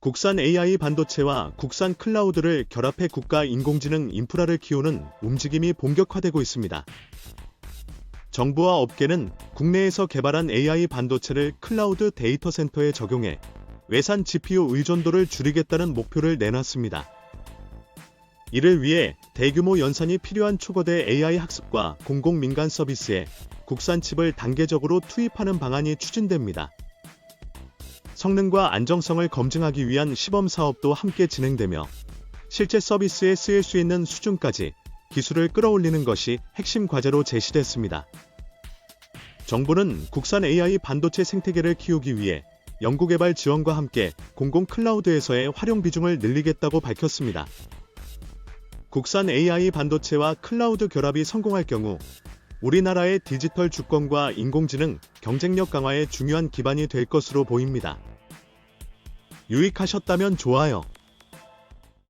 국산 AI 반도체와 국산 클라우드를 결합해 국가 인공지능 인프라를 키우는 움직임이 본격화되고 있습니다. 정부와 업계는 국내에서 개발한 AI 반도체를 클라우드 데이터 센터에 적용해 외산 GPU 의존도를 줄이겠다는 목표를 내놨습니다. 이를 위해 대규모 연산이 필요한 초거대 AI 학습과 공공 민간 서비스에 국산 칩을 단계적으로 투입하는 방안이 추진됩니다. 성능과 안정성을 검증하기 위한 시범 사업도 함께 진행되며 실제 서비스에 쓰일 수 있는 수준까지 기술을 끌어올리는 것이 핵심 과제로 제시됐습니다. 정부는 국산 AI 반도체 생태계를 키우기 위해 연구개발 지원과 함께 공공 클라우드에서의 활용 비중을 늘리겠다고 밝혔습니다. 국산 AI 반도체와 클라우드 결합이 성공할 경우 우리나라의 디지털 주권과 인공지능 경쟁력 강화에 중요한 기반이 될 것으로 보입니다. 유익하셨다면 좋아요,